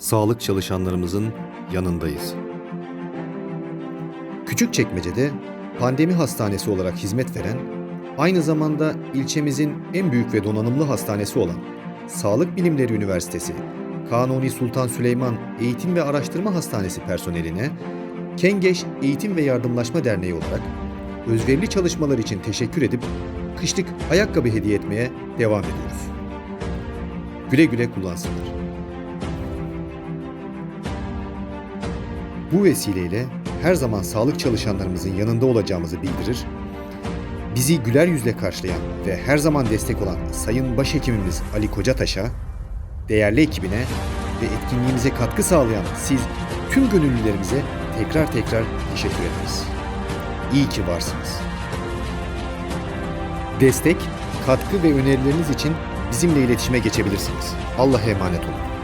sağlık çalışanlarımızın yanındayız. Küçükçekmece'de pandemi hastanesi olarak hizmet veren, aynı zamanda ilçemizin en büyük ve donanımlı hastanesi olan Sağlık Bilimleri Üniversitesi Kanuni Sultan Süleyman Eğitim ve Araştırma Hastanesi personeline Kengeş Eğitim ve Yardımlaşma Derneği olarak özverili çalışmalar için teşekkür edip kışlık ayakkabı hediye etmeye devam ediyoruz. Güle güle kullansınlar. Bu vesileyle her zaman sağlık çalışanlarımızın yanında olacağımızı bildirir, bizi güler yüzle karşılayan ve her zaman destek olan Sayın Başhekimimiz Ali Kocataş'a, değerli ekibine ve etkinliğimize katkı sağlayan siz tüm gönüllülerimize tekrar tekrar teşekkür ederiz. İyi ki varsınız. Destek, katkı ve önerileriniz için bizimle iletişime geçebilirsiniz. Allah'a emanet olun.